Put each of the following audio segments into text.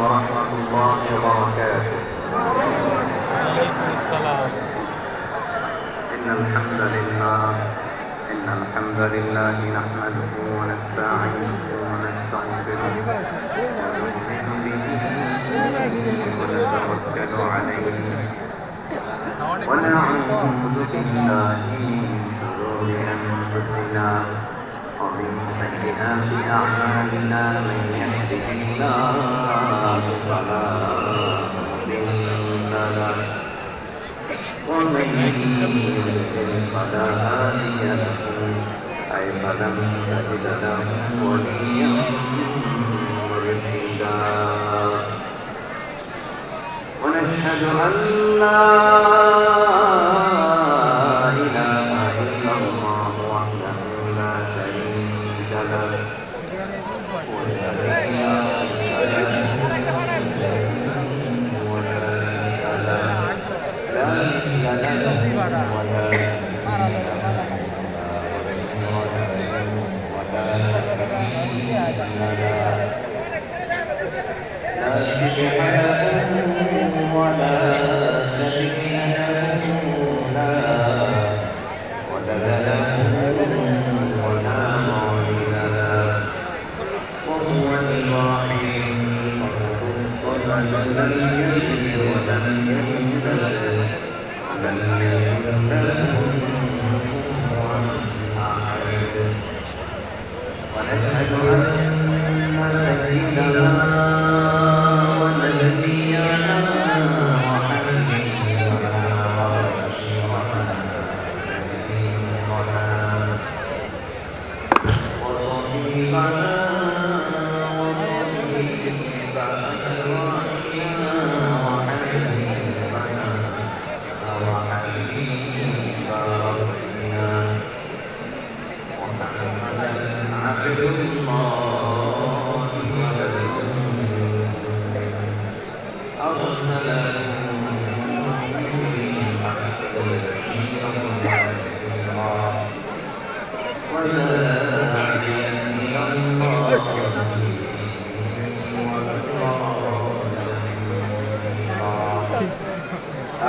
ورحمة الله وبركاته. عليكم السلام إن الحمد لله إن الحمد لله نحمده ونستعينه ونستغفره ونؤمن به ونتوكل عليه. ونعوذ بالله من شرور أنفسنا. ومن سيئات أعمالنا من يهده الله فلا مضل له ومن يضلل فلا هادي له أي فلم تجد له وليا مرشدا ونشهد أن لا Yeah. Amen.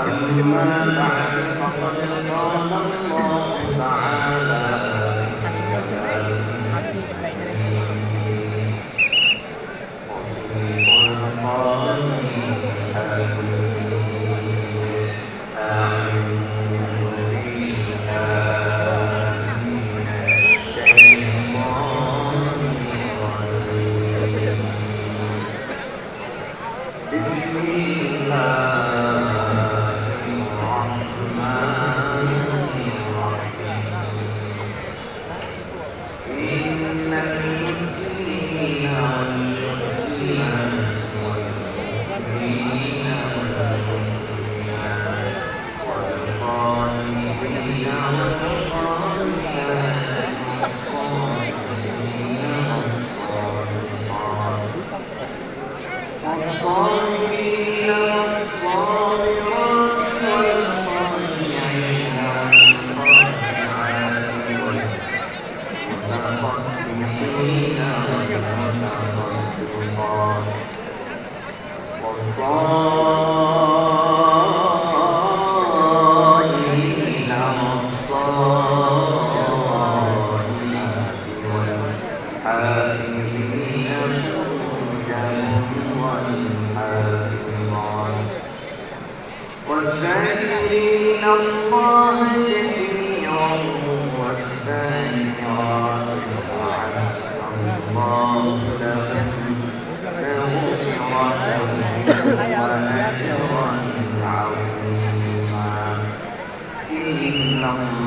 عما قال الله تعالى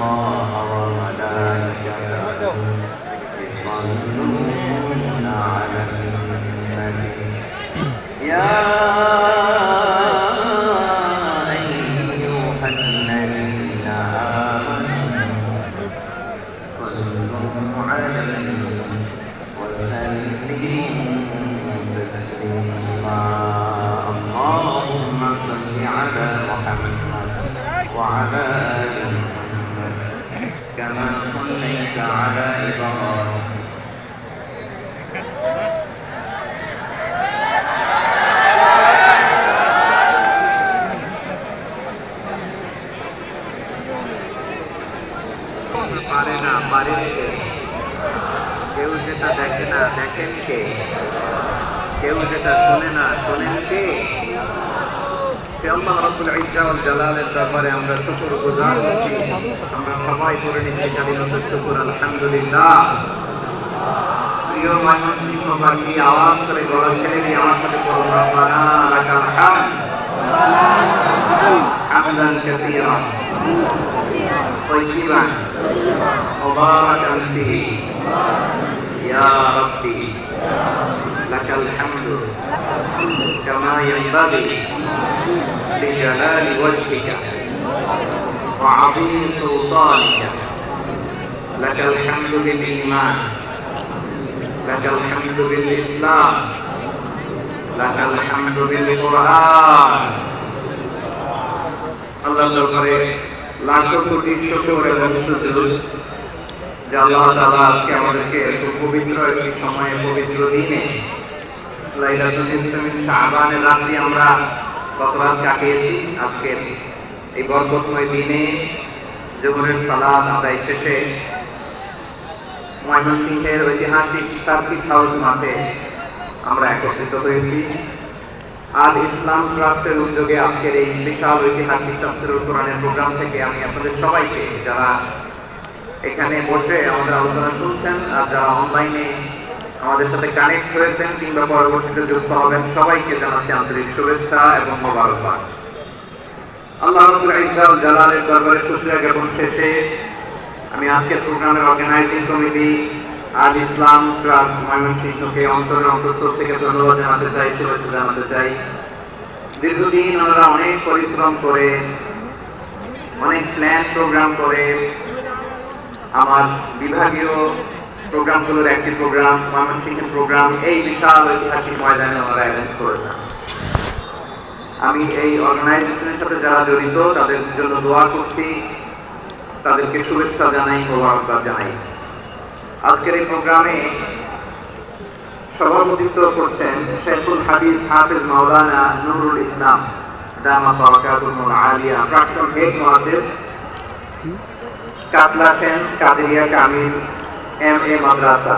الله وملائكته يصلون على النبي. يا কেউ যেটা শোনে না শোনেন কে সে আল্লাহ রাব্বুল ইজ্জা ওয়াল জালালের দরবারে আমরা শুকর গুজার হচ্ছি আমরা সবাই করে নিচ্ছি কালিমাতুল শুকর আলহামদুলিল্লাহ প্রিয় ময়মনসিংহ বাকি আওয়াজ করে গলা ছেড়ে দিয়ে আমার সাথে বলুন রব্বানা লাকাল হামদ হামদান কাসীরা طيبا مباركا فيه يا ربي لك الحمد كما ينبغي لجلال وجهك وعظيم سلطانك لك الحمد بالإيمان لك الحمد بالإسلام لك الحمد بالقرآن আল্লাহ দরবারে লাখো কোটি শুকর এবং সুজুদ যে আল্লাহ তাআলা আজকে আমাদেরকে এত পবিত্র একটি সময়ে পবিত্র দিনে আমরা আজকে এই বরকতময় দিনে আমরা একত্রিত হয়েছি। আজ ইসলাম ট্রাস্টের উদ্যোগে আজকের এই বিশাল ঐতিহাসিক তফসিরুল কোরআনের প্রোগ্রাম থেকে আমি আপনাদের সবাইকে, যারা এখানে বসে আমাদের আলোচনা শুনছেন আর যারা অনলাইনে আমাদের সাথে কানেক্ট হয়েছেন কিংবা পরবর্তীতে যুক্ত হবেন, সবাইকে জানাচ্ছি আন্তরিক শুভেচ্ছা এবং মোবারকবাদ। আল্লাহ রাব্বুল জালালের দরবারে শুকরিয়া জ্ঞাপন শেষে আমি আজকের প্রোগ্রামের organising committee Al Islam trust, ময়মনসিংহকে অন্তরের অন্তঃস্থল থেকে ধন্যবাদ জানাতে চাই, শুভেচ্ছা জানাতে চাই। দীর্ঘদিন ওনারা অনেক পরিশ্রম করে, অনেক প্ল্যান প্রোগ্রাম করে, আমার বিভাগীয় প্রোগ্রামগুলোর একটি প্রোগ্রাম ময়মনসিংহ প্রোগ্রাম। এই বিশাল ঐতিহাসিক ময়দানে ওনারা অ্যারেঞ্জ করেছেন আমি এই অর্গানাইজেশনের সাথে যারা জড়িত, তাদের জন্য দোয়া করছি। তাদেরকে শুভেচ্ছা জানাই, মোবারকবাদ জানাই। আজকের এই প্রোগ্রামে সভাপতিত্ব করছেন শেখুল হাবিব হাফিজ মাওলানা নুরুল ইসলাম দামা বারাকাতুল আলিয়া, প্রাক্তন head Mahadev Katla Sen, Kaderia Kamil M A মাদ্রাসা।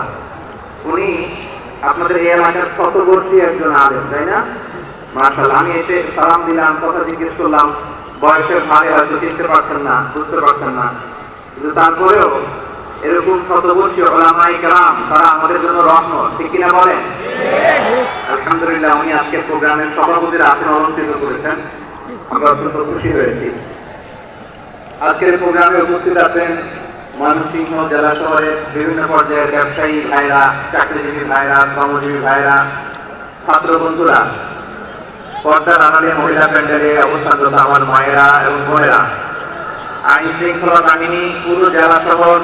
উনি আপনাদের এই এলাকার শতবর্ষী একজন আলেম, তাই না? মার্শাল আমি এসে সালাম দিলাম, কথা জিজ্ঞেস করলাম, বয়সের ভারে হয়তো চিনতে পারছেন না, বুঝতে পারছেন না। কিন্তু তারপরেও এরকম শতবর্ষী ওলামাই কালাম তারা আমাদের জন্য রহমত, ঠিক কিনা বলেন? আলহামদুলিল্লাহ, উনি আজকের প্রোগ্রামের সভাপতির আসন অলঙ্কৃত করেছেন। আমরা অত্যন্ত খুশি হয়েছি। আজকের প্রোগ্রামে উপস্থিত আছেন ময়মনসিংহ জেলা শহরের বিভিন্ন পর্যায়ের ব্যবসায়ী ভাইরা, চাকরিজীবী ভাইরা, শ্রমজীবী ভাইরা, ছাত্র বন্ধুরা, পর্দার আড়ালে মহিলা প্যান্ডেলে অবস্থানরত আমার মায়েরা এবং বোনেরা, আইন শৃঙ্খলা বাহিনী, পুরো জেলা শহর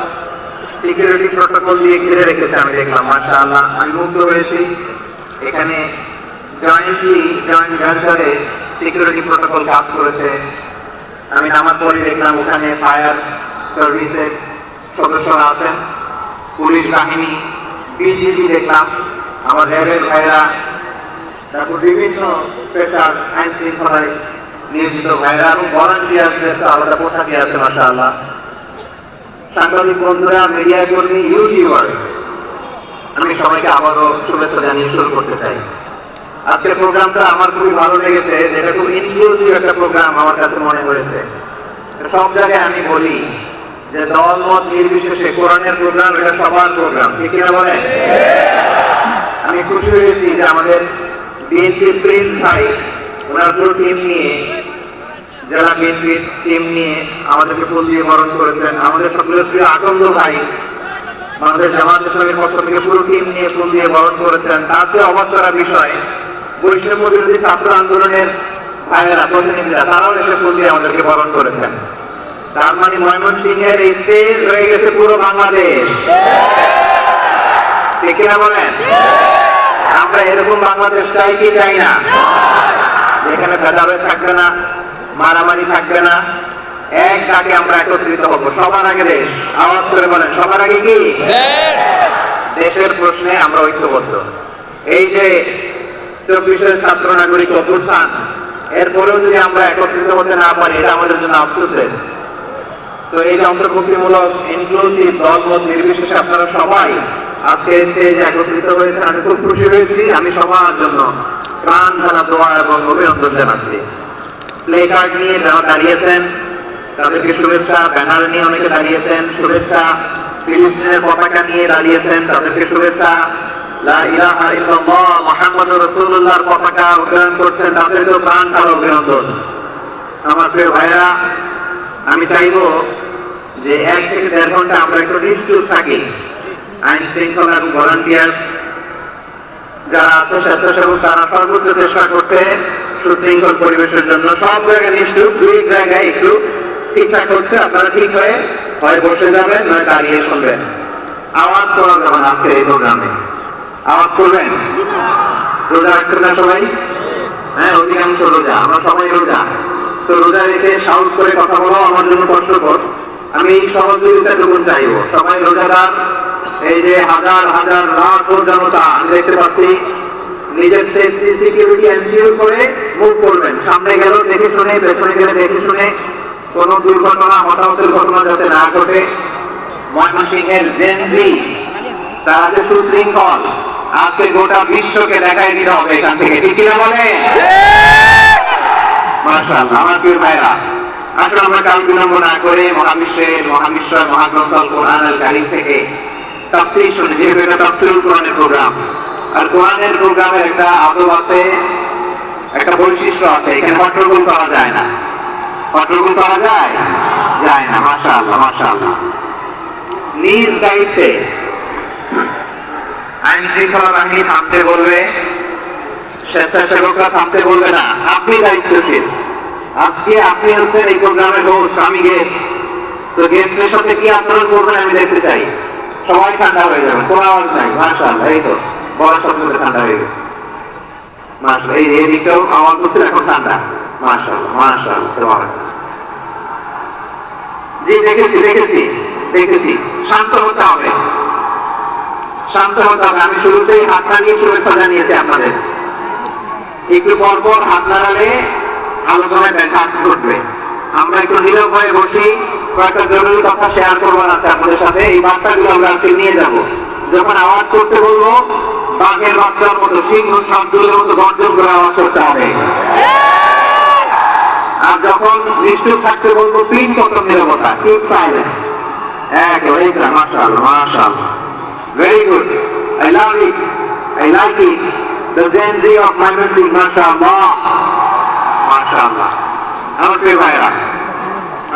সিকিউরিটি প্রোটোকল দিয়ে ঘিরে রেখেছে, আমি দেখলাম মাসা আল্লাহ আমি মুগ্ধ হয়েছি। এখানে জয়েন্টলি জয়েন্ট ভেঞ্চারে সিকিউরিটি প্রোটোকল কাজ করেছে। আমি নামার পরে দেখলাম, ওখানে ফায়ার সার্ভিসের সদস্যরা আছেন, পুলিশ বাহিনী বিজিবি দেখলাম, আমার র্যাবের ভাইরা তারপর বিভিন্ন পেশার আইন শৃঙ্খলায় নিয়োজিত ভাইরা এবং ভলান্টিয়ারদের আলাদা পোশাকে আছে মাসা আল্লাহ সাংবাদিক বন্ধুরা মিডিয়া কর্মী ইউটিউবার আমি সবাইকে আবারও শুভেচ্ছা জানিয়ে শুরু করতে চাই। আজকের প্রোগ্রামটা আমার খুবই ভালো লেগেছে, যেটা খুব ইনক্লুসিভ একটা প্রোগ্রাম আমার কাছে মনে হয়েছে। সব জায়গায় আমি বলি যে দল, মত নির্বিশেষে কোরআনের প্রোগ্রাম এটা সবার প্রোগ্রাম ঠিক কিনা বলেন? আমি খুশি হয়েছি যে আমাদের বিএনপি প্রিন্স ভাই, ওনার পুরো টিম নিয়ে জেলা বিএনপির টিম নিয়ে আমাদেরকে ফুল দিয়ে বরণ করেছেন, আমাদের সকলের প্রিয় আকন্দ ভাই, আমাদের জামাত ইসলামের পক্ষ থেকে পুরো টিম নিয়ে ফুল দিয়ে বরণ করেছেন। তাতে অবাক করা বিষয় বৈষম্য বিরোধী ছাত্র আন্দোলনের ভাইয়েরা, প্রতিনিধিরা, তারাও এসে ফুল দিয়ে আমাদেরকে বরণ করেছেন। তার মানে ময়মনসিংহের স্টেজ হয়ে গেছে পুরো বাংলাদেশ। ঠিক কিনা বলেন? আমরা এরকম বাংলাদেশ চাই কি চাই না? যেখানে ভেদাভেদ থাকবে না মারামারি থাকবে না এক ডাকে আমরা একত্রিত হব। সবার আগে দেশ। আওয়াজ করে বলেন সবার আগে কি? দেশের প্রশ্নে আমরা ঐক্যবদ্ধ। এই যে চব্বিশের ছাত্র নাগরিক অভ্যুত্থান এরপরেও যদি আমরা একত্রিত হতে না পারি এটা আমাদের জন্য আফসোসের। তো এই যে অন্তর্ভুক্তিমূলক ইনক্লুসিভ দলমত নির্বিশেষে আপনারা সবাই আজকে স্টেজ একত্রিত হয়েছে আমি খুব খুশি হয়েছি, আমি সবার জন্য প্রাণ ঢালা দোয়া এবং অভিনন্দন জানাচ্ছি। প্লে কার্ড নিয়ে যারা দাঁড়িয়েছেন, তাদেরকে শুভেচ্ছা ব্যানার নিয়ে অনেকে দাঁড়িয়েছেন, শুভেচ্ছা। ফিলিস্তিনের পতাকা নিয়ে দাঁড়িয়েছেন, তাদেরকে শুভেচ্ছা। পতাকা করছেন প্রাণ অভিনন্দন। আমি চাইব যে এক থেকে দেড় ঘণ্টা আমরা একটু নিশ্চুপ থাকি। আইন শৃঙ্খলা এবং ভলান্টিয়ার যারা আছে স্বেচ্ছাসেবক তারা সর্বোচ্চ চেষ্টা করতে সুশৃঙ্খল পরিবেশের জন্য। সব জায়গায় নিশ্চুপ দুই জায়গায় একটু ঠিকঠাক হচ্ছে আপনারা ঠিক হয়ে হয় বসে যাবেন নয় দাঁড়িয়ে শুনবেন। আওয়াজ করা যাবে না আজকে এই প্রোগ্রামে। আওয়াজ করবেন? রোজা রাখছেন না সবাই? হ্যাঁ অধিকাংশ রোজা, আমরা সবাই রোজা। তো রোজা রেখে সাহস করে কথা বলো আমার জন্য কষ্টকর। আমি এই সহযোগিতাটুকু চাইব সবাই রোজাদার এই যে হাজার হাজার লাখ জনতা আমি দেখতে পাচ্ছি নিজের সিকিউরিটি এনশিওর করে মুভ করবেন। সামনে গেল দেখে শুনে পেছনে গেলে দেখে শুনে কোনো দুর্ঘটনা হতাহতের ঘটনা যাতে না ঘটে। ময়মনসিংহের জেনজি তারা যে সুশৃঙ্খল। আজকে গোটা বিশ্বকে দেখাই দিতে হবে এখান থেকে। ঠিক কিনা বলে মাশাআল্লাহ আমার প্রিয় ভাইরা। আসলে আমরা কাল বিলম্ব না করে মহাবিশ্বের মহাবিশ্বর মহাগ্রন্থ কোরআন আল কারিম থেকে তাফসীর শুনে, যেহেতু এটা তাফসীরুল কোরআনের প্রোগ্রাম, আর কোরআনের প্রোগ্রামের একটা আদব আছে, একটা বৈশিষ্ট্য আছে, এখানে হট্টগোল করা যায় না। হট্টগোল করা যায়? যায় না, মাশাআল্লাহ মাশাআল্লাহ। নিজ দায়িত্বে আইন শৃঙ্খলা বাহিনী থামতে বলবে, স্বেচ্ছাসেবকরা থামতে বলবে না, আপনি দায়িত্বশীল। আজকে আপনি হচ্ছেন এই প্রোগ্রামের হোস্ট আমি গেস্ট তো গেস্টের সাথে কি আচরণ করবেন আমি দেখতে চাই। সবাই ঠান্ডা হয়ে যাবে, কোনো আওয়াজ নাই মার্শাল্লাহ এই তো বলার শব্দতে ঠান্ডা হয়ে গেছে। মার্শাল এই এদিকেও আওয়াজ হচ্ছে, এখন ঠান্ডা। জি, দেখেছি দেখেছি দেখেছি, শান্ত হতে হবে। শান্ত হতে হবে, আমি শুরুতেই হাত নাড়িয়ে শুভেচ্ছা জানিয়েছি আপনাদের। একটু পর পর হাত নাড়ালে আলোচনায় দেখা ঘটবে। আমরা একটু নীরব হয়ে বসি কয়েকটা জরুরি কথা শেয়ার করবার আছে আপনাদের সাথে। এই বার্তাগুলো আমরা আজকে নিয়ে যাব। যখন আওয়াজ করতে বলব বাঘের বাচ্চার মতো সিংহ শব্দগুলোর মতো গর্জন করে আওয়াজ করতে হবে। আর যখন নিষ্ঠুর থাকতে বলব তিন কত নিরবতা কিপ সাইলেন্স একেবারে মাশাআল্লাহ মাশাআল্লাহ। Very good. I love it. I like it. The Gen Z of my country, Mashallah. আমার প্রিয় ভাইরা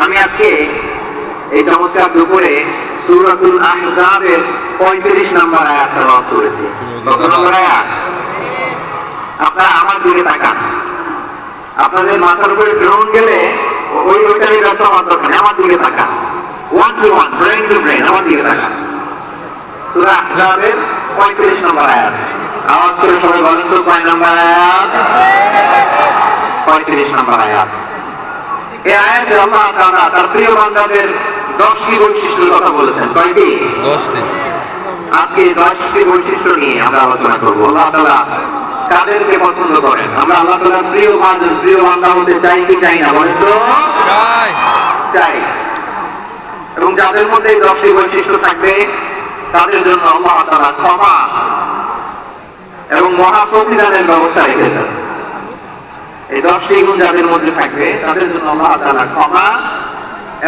আমি আজকে এই চমৎকার দুপুরে সুরাতুল আহজাবের পঁয়ত্রিশ নম্বর আয়াত তেলাওয়াত করেছি। কত নম্বর আয়াত? আপনারা আমার দিকে তাকান। আপনাদের মাথার উপরে ড্রোন গেলে ওই ওইটারই ব্যবসা আমার আমার দিকে তাকান। One to one brain to brain আমার দিকে তাকান। সূরা 35 নম্বর আয়াত। আওয়াজ করে সবাই বলেন তো কয় নম্বর আয়াত। 35 নম্বর আয়াত এই আয়াতে আল্লাহ তাআলা তার প্রিয় বান্দাদের 10টি বৈশিষ্ট্যের কথা বলেছেন। কয়টি? দশটি। আজকে 10টি বৈশিষ্ট্য নিয়ে আমরা আলোচনা করব। আল্লাহ তাআলা কাদেরকে পছন্দ করেন? আমরা আল্লাহ তাআলার প্রিয় বান্দা প্রিয় বান্দা হতে চাই কি চাই না বলেন তো? চাই। চাই। এবং যাদের মধ্যে এই দশটি বৈশিষ্ট্য থাকবে তাদের জন্য আল্লাহ তাআলা ক্ষমা এবং মহা প্রতিদানের ব্যবস্থা রেখেছেন এই দশটি গুণ যাদের মধ্যে থাকবে, তাদের জন্য আল্লাহ তাআলা ক্ষমা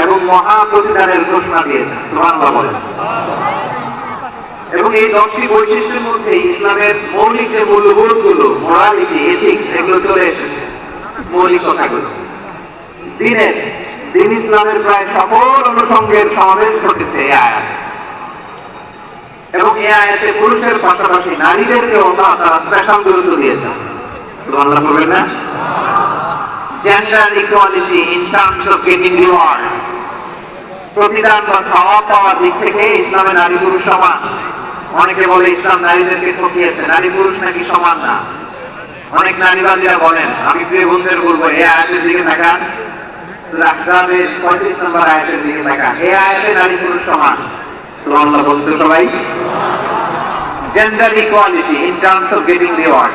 এবং মহা প্রতিদানের ঘোষণা দিয়েছেন, সুবহানাল্লাহ বলেন। এবং এই দশটি বৈশিষ্ট্যের মধ্যে ইসলামের মৌলিক যে মূল্যবোধগুলো মোরালিটি এথিক্স এগুলো চলে এসেছে, মৌলিক কথাগুলো। দিনের, দিন ইসলামের প্রায় সকল অনুষঙ্গের সমাবেশ ঘটেছে এই আয়াত। এবং এই আয়াতে পুরুষের পাশাপাশি নারীদেরকে আল্লাহ তারা স্পেশাল গুরুত্ব দিয়েছেন। সুবহানাল্লাহ বলবেন না। Gender equality in terms of getting reward প্রতিদান বা খাওয়া পাওয়ার দিক থেকে ইসলামে নারী পুরুষ সমান। অনেকে বলে ইসলাম নারীদেরকে ঠকিয়েছে। নারী পুরুষ নাকি সমান না? অনেক নারীবাদীরা বলেন, আমি প্রিয় বন্ধুদের বলব এই আয়াতের দিকে তাকান। রাষ্ট্রের পঁয়ত্রিশ নম্বর আয়াতের দিকে তাকান। এই আয়াতে নারী পুরুষ সমান। সুবহানাল্লাহ বলতে সবাই। Gender equality in terms of getting reward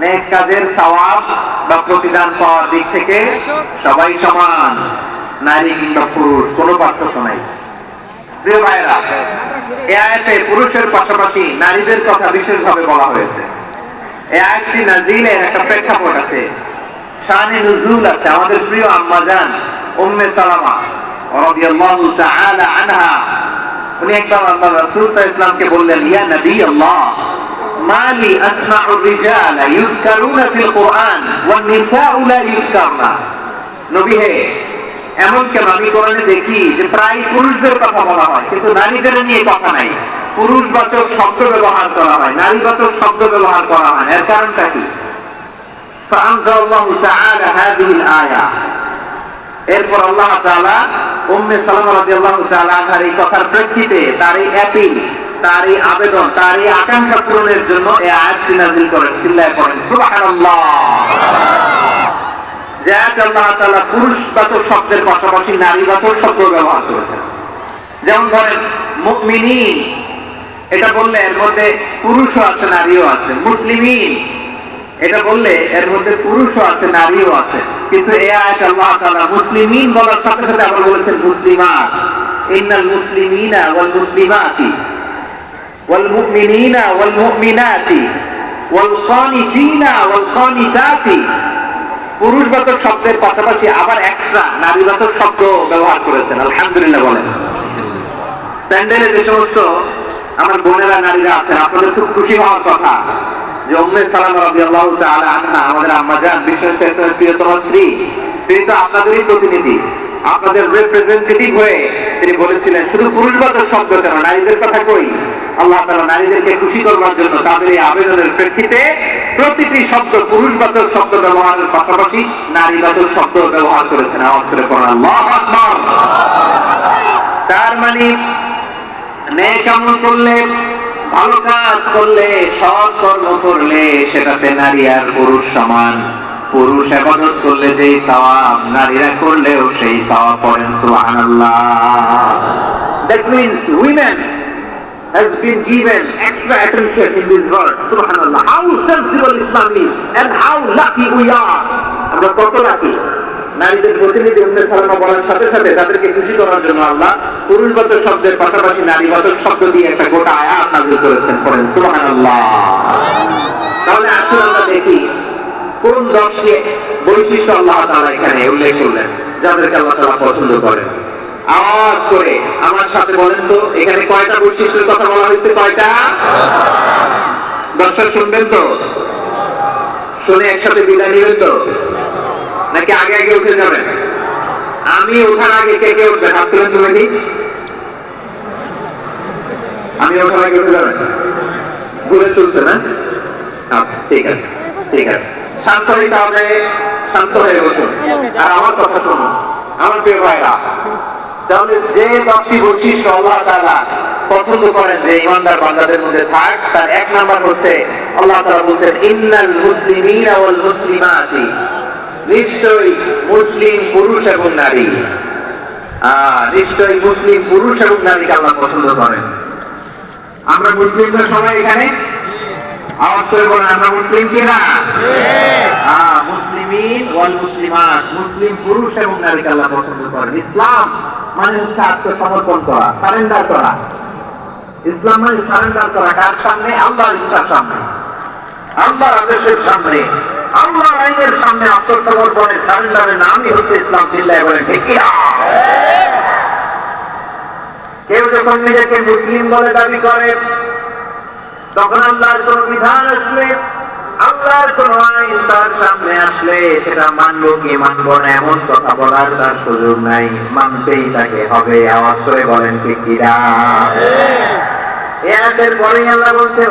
নেক কাজের সওয়াব বা প্রতিদান পাওয়ার দিক থেকে সবাই সমান, নারী কিংবা পুরুষ, কোনো পার্থক্য নাই। প্রিয় এ আয়াতে পুরুষের পাশাপাশি নারীদের কথা বিশেষভাবে বলা হয়েছে। এই আয়াতটি নাজিলের একটা প্রেক্ষাপট আছে। নুজুল আছে, আমাদের প্রিয় আম্মা জান উম্মে সালামা তাআলা আনহা। উনি একবার আল্লাহ রাসূল সাল্লাল্লাহু আলাইহি বললেন, ইয়া নবী আল্লাহ মালি আসমাউ الرجال يذكرون في القرآن والنساء لا يذكرن নবী হে এমন কেন আমি কোরআনে দেখি যে প্রায় পুরুষদের কথা বলা হয় কিন্তু নারীদের নিয়ে কথা নাই পুরুষবাচক শব্দ ব্যবহার করা হয় নারীবাচক শব্দ ব্যবহার করা হয় না। এর কারণটা কি فأنزل الله تعالى هذه الآية এরপর আল্লাহ তাআলা উম্মে সালামা রাদিয়াল্লাহু তাআলা আনহার এই কথার প্রেক্ষিতে তার এই অ্যাপিল তার এই আবেদন তার এই আকাঙ্ক্ষা পূরণের জন্য এটা বললে এর মধ্যে পুরুষও আছে আছে। কিন্তু এ আয়াত আল্লাহ বলার সাথে সাথে আবার বলেছেন মুসলিমাত। ইন্নাল মুসলিমিনা ওয়াল কানিতিনা পুরুষবাচক শব্দের পাশাপাশি আবার এক্সট্রা শব্দ ব্যবহার করেছেন। আলহামদুলিল্লাহ বলেন। প্যান্ডেলে যে সমস্ত আমার বোনেরা, নারীরা আছেন, আপনাদের খুব খুশি হওয়ার কথা যে উম্মে সালাম আনহা, আমাদের আম্মা জান, বিশেষ প্রিয়তম স্ত্রী, তিনি তো আপনাদেরই প্রতিনিধি। আপনাদের রিপ্রেজেন্টেটিভ হয়ে তিনি বলেছিলেন, শুধু পুরুষবাচক শব্দ কেন? নারীদের কথা কই? আল্লাহ তাআলা নারীদেরকে খুশি করবার জন্য তাদের এই আবেদনের প্রেক্ষিতে প্রতিটি শব্দ পুরুষবাচক শব্দ ব্যবহারের পাশাপাশি নারীবাচক শব্দ ব্যবহার করেছেন। আওয়াজ করে পড়া আল্লাহু তার মানে নেক আমল করলে, ভালো কাজ করলে, সৎ কর্ম করলে সেটাতে নারী আর পুরুষ সমান। পুরুষ আবাদত করলে যেই সওয়াব, নারীরা করলেও সেই সওয়াব পড়েন সুবহানাল্লাহ। That means women has been given extra attention in this verse subhanallah how sensible islam is and how lucky we are আমরা কত লাকি নারীদের প্রতিনিধি উম্মে সালামা বলার সাথে সাথে তাদেরকে খুশি করার জন্য আল্লাহ পুরুষবাচক শব্দের পাশাপাশি নারীবাচক শব্দ দিয়ে একটা গোটা আয়াত নাযিল করেছেন, পড়েন সুবহানাল্লাহ। তাহলে আসলে আমরা দেখি কোন দশটি বৈশিষ্ট্য আল্লাহ তাআলা এখানে উল্লেখ করলেন যাদেরকে আল্লাহ তাআলা পছন্দ করেন। আওয়াজ করে আমার সাথে বলেন তো এখানে কয়টা বৈশিষ্ট্যের কথা বলা হয়েছে কয়টা? দর্শক শুনবেন তো? শুনে একসাথে বিদায় নেবেন তো? নাকি আগে আগে উঠে যাবেন? আমি ওঠার আগে কে কে উঠবেন হাত তুলেন তুমি কি আমি ওঠার আগে উঠে যাবেন? ঘুরে চলছে না আচ্ছা, ঠিক আছে ঠিক আছে। শান্ত হবে শান্ত হয়ে বসুন আর আমার কথা শুনুন আমার প্রিয় ভাইরা, তাহলে যে দশটি বৈশিষ্ট্য আল্লাহ তাআলা পছন্দ করেন যে ইমানদার বান্দাদের মধ্যে থাক, তার এক নাম্বার হচ্ছে আল্লাহ তাআলা বলছেন, ইন্নাল মুসলিমিনা মুসলিমাতি। নিশ্চয়ই মুসলিম পুরুষ এবং নারী। নিশ্চয়ই মুসলিম পুরুষ এবং নারীকে আল্লাহ পছন্দ করেন। আমরা মুসলিমদের সবাই এখানে আওয়াজ করে বলেন আমরা মুসলিম কিনা হ্যাঁ মুসলিমিন ওয়াল মুসলিমাত মুসলিম পুরুষ এবং নারীকে আল্লাহ পছন্দ করেন। ইসলাম মানে হচ্ছে আত্মসমর্পণ করা সারেন্ডার করা। ইসলাম মানে সারেন্ডার করা কার সামনে? আল্লাহর ইচ্ছার সামনে। আল্লাহর আদেশের সামনে। আল্লাহর আইনের সামনে আত্মসমর্পণের সারেন্ডারের নামই হচ্ছে ইসলাম বলেন ঠিক কেউ যখন নিজেকে মুসলিম বলে দাবি করে তখন আল্লাহর কোন বিধান আসলে, আল্লাহর কোন আইন তার সামনে আসলে, সেটা মানবো কি মানব না, এমন কথা বলার তার সুযোগ নাই। মানতেই তাকে হবে, আওয়াজ করে বলেন, ঠিক কিরা এর পরে আল্লাহ বলছে